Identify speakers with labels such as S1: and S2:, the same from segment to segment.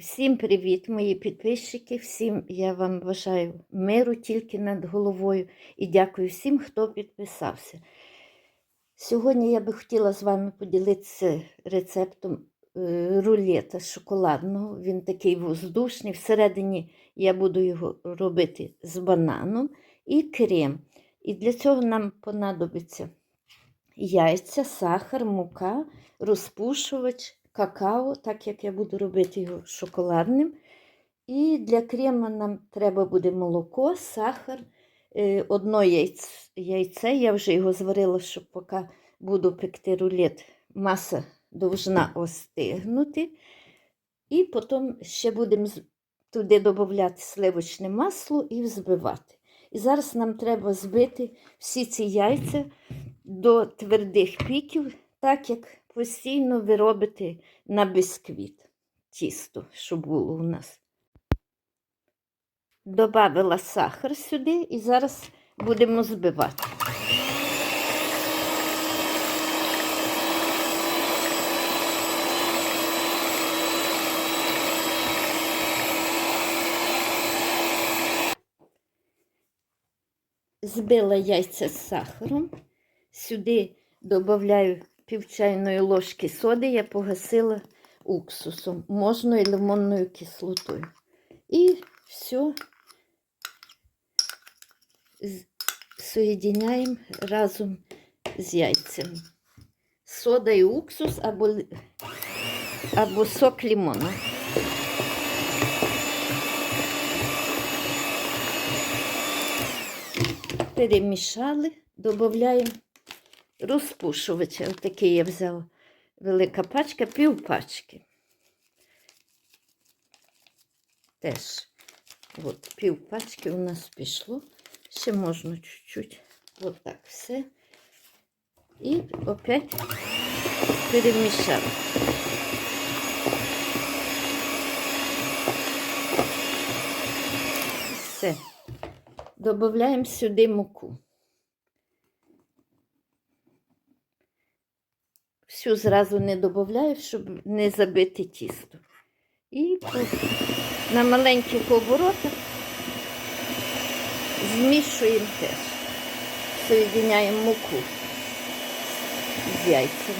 S1: Всім привіт, мої підписчики. Всім я вам бажаю миру тільки над головою і дякую всім, хто підписався. Сьогодні я би хотіла з вами поділитися рецептом е, рулета шоколадного. Він такий воздушний. Всередині я буду його робити з бананом і крем. І для цього нам понадобиться яйця, сахар, мука, розпушувач, какао, так як я буду робити його шоколадним. І для крема нам треба буде молоко, сахар, е, одно яйце. Я вже його зварила, щоб поки буду пекти рулет, маса довжна остигнути. І потім ще будемо туди додати сливочне масло і взбивати. І зараз нам треба збити всі ці яйця до твердих піків, так як постійно ви робите на бісквіт тісто, що було у нас. Добавила сахар сюди і зараз будемо збивати. Збила яйця з сахаром. Сюди додаю пів чайної ложки соди, я погасила уксусом, можна і лимонною кислотою. І все соєдиняємо разом з яйцями. Сода і уксус або, або сок лимона. Перемішали, додаємо розпушувача. Отакий я взяла велика пачка, пів пачки. Теж от, пів пачки у нас пішло. Ще можна чуть-чуть. От так все. І опять перемішали. Все. Добавляємо сюди муку. Всю зразу не додаю, щоб не забити тісто. І на маленьких оборотах змішуємо теж. Соєдиняємо муку з яйцями.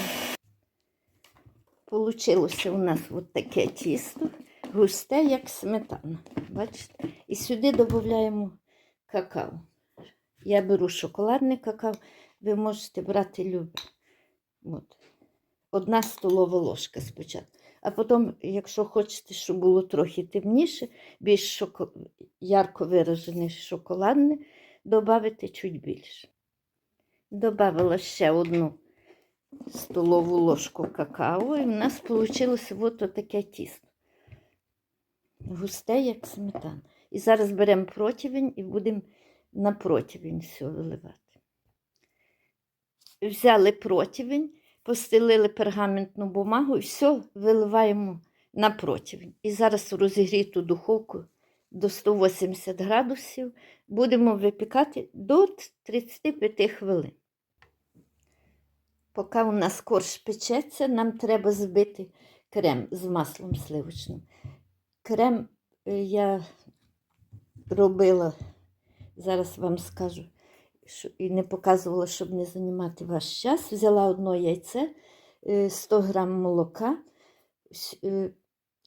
S1: Получилося у нас от таке тісто, густе, як сметана. Бачите? І сюди додаємо какао. Я беру шоколадне какао, ви можете брати любе. От. Одна столова ложка спочатку. А потім, якщо хочете, щоб було трохи темніше, більш шоко... ярко виражене шоколадне, додати чуть більше. Добавила ще одну столову ложку какао, і в нас вийшло от таке тісто. Густе, як сметана. І зараз беремо противень і будемо на противень все виливати. Взяли противень, постелили пергаментну бумагу і все виливаємо на противень. І зараз в розігріту духовку до 180 градусів будемо випікати до 35 хвилин. Поки у нас корж печеться, нам треба збити крем з маслом сливочним. Крем е, я робила, зараз вам скажу, і не показувала, щоб не займати ваш час. Взяла одно яйце, е, 100 грам молока е,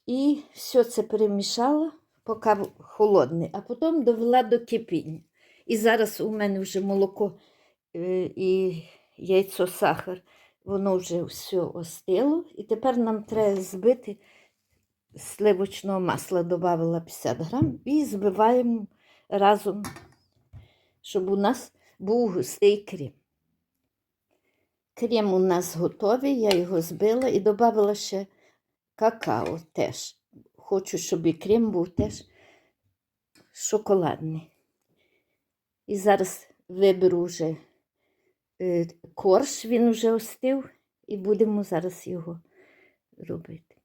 S1: і все це перемішала, поки холодне, а потім довела до кипіння. І зараз у мене вже молоко е, і яйцо, сахар, воно вже все остило. І тепер нам треба збити сливочного масла, додавала 50 грам і збиваємо разом, щоб у нас був густий крем. Крем у нас готовий, я його збила і додавала ще какао теж. Хочу, щоб і крем був теж шоколадний. І зараз виберу вже е, корж, він вже остив, і будемо зараз його робити.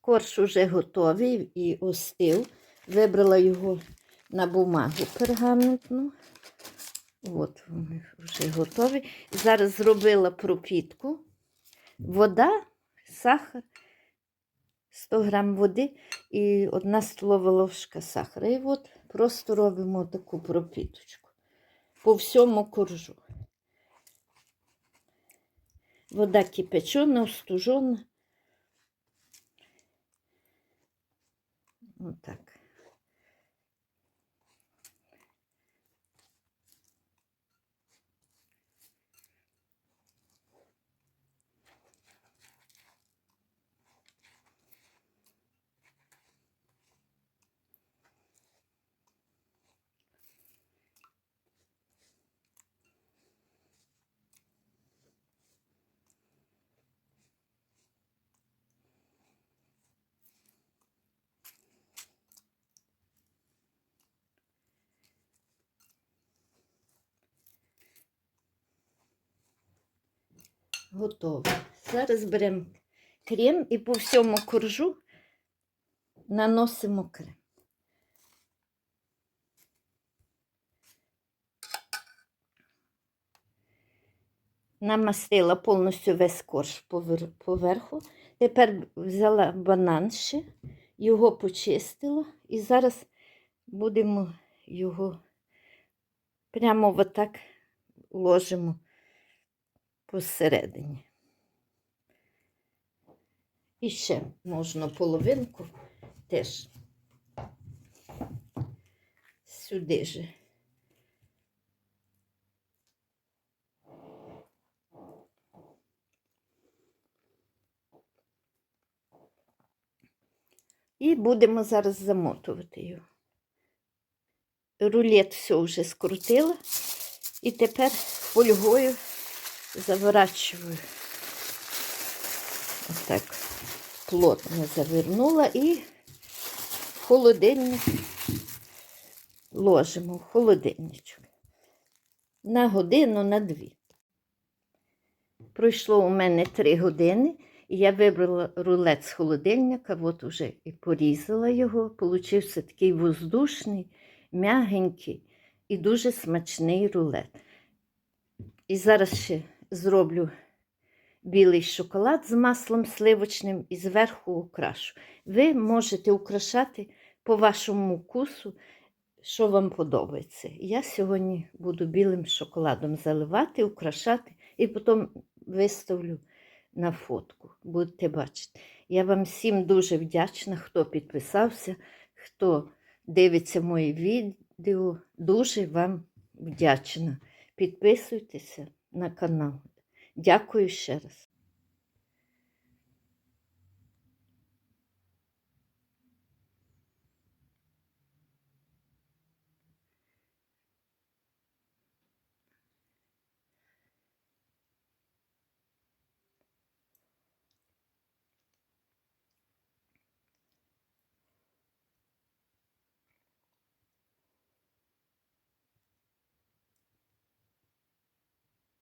S1: Корж уже готовий і остив. Вибрала його на бумагу пергаментну. От вони вже готові. Зараз зробила пропітку. Вода, сахар, 100 грам води і 1 столова ложка сахара. І от просто робимо таку пропіточку по всьому коржу. Вода кипячена, остужена. Отак. Готово. Зараз беремо крем і по всьому коржу наносимо крем. Намастила повністю весь корж поверху. Тепер взяла банан ще, його почистила і зараз будемо його прямо отак ложимо посередині. І ще можна половинку теж сюди же. І будемо зараз замотувати його. Рулет все вже скрутила. І тепер фольгою заворачиваю. Отак плотно завернула і в холодильник ложимо в холодильничок. На годину, на дві. Пройшло у мене три години, і я вибрала рулет з холодильника, от уже і порізала його. Получився такий воздушний, м'ягенький і дуже смачний рулет. І зараз ще зроблю білий шоколад з маслом сливочним і зверху украшу. Ви можете украшати по вашому вкусу, що вам подобається. Я сьогодні буду білим шоколадом заливати, украшати і потім виставлю на фотку. Будете бачити. Я вам всім дуже вдячна, хто підписався, хто дивиться мої відео. Дуже вам вдячна. Підписуйтеся на канал. Дякую ще раз.